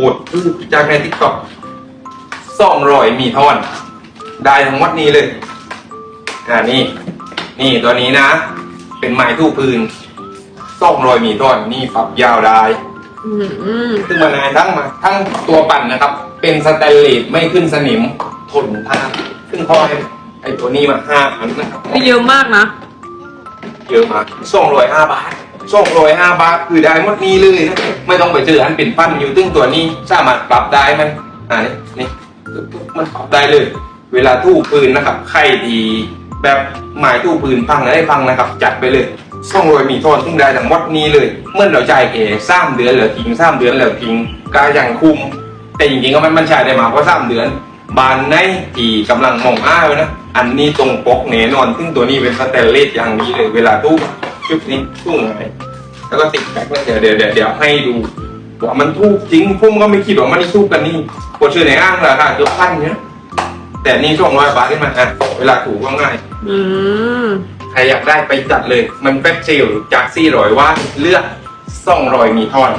กดรูปจากในทิกตอกสองร้อยมีทอนได้ทั้งหมดนี้เลย อ่านี่ นี่ตัวนี้นะ เป็นไม้ทู่พื้นสองร้อยมีทอนนี่ปรับยาวได้อืมอืมซึ่งมานายทั้งมาทั้งตัวปั่นนะครับ เป็นสแตนเลสไม่ขึ้นสนิมทนทานซึ่งพอไอ้ไอ้ตัวนี้มาห้าอันนะครับ เยอะมากนะ เยอะมากสองร้อยห้าบาท สองร้อยห้าบาทคือได้หมดนี้เลยนะไม่ต้องไปเจออันเป็นปั้นอยู่ซึ่งตัวนี้สามารถปรับได้มันอ่านี่นี่มันปรับได้เลย เวลาทู่ปืนนะครับใครดีแบบหมายทู่ปืนพังได้พังนะครับ จัดไปเลยสองร้อยมีทอนซึ่งได้ทั้งหมดนี้เลย เมื่อเราจ่ายเก๋สามเดือนเหลือทิ้งสามเดือนเหลือทิ้งก็ยังคุม แต่จริงๆก็มันมันใช้ได้มากกว่าสามเดือน บานในที่กำลังมองอ้าวนะ อันนี้ตรงปกแน่นอนซึ่งตัวนี้เป็นสแตนเลสอย่างนี้เลย เวลาทุบ ชุบนี้ทุ่งไงแล้วก็ติดแบ็คแล้วเดี๋ยวเดี๋ยวเดี๋ยวเดี๋ยวให้ดูว่ามันทุบจริงพุ่มก็ไม่คิดว่ามันได้ทุบกันนี่ปวดเชื่อในอ้างราคาเกือบพันเนี่ยแต่นี่ช่วงร้อยบาทขึ้นมาอะเวลาถูกก็ง่ายอืมใครอยากได้ไปจัดเลย มันแป๊บเซลจาก400ว่าทเลือก200มีทอน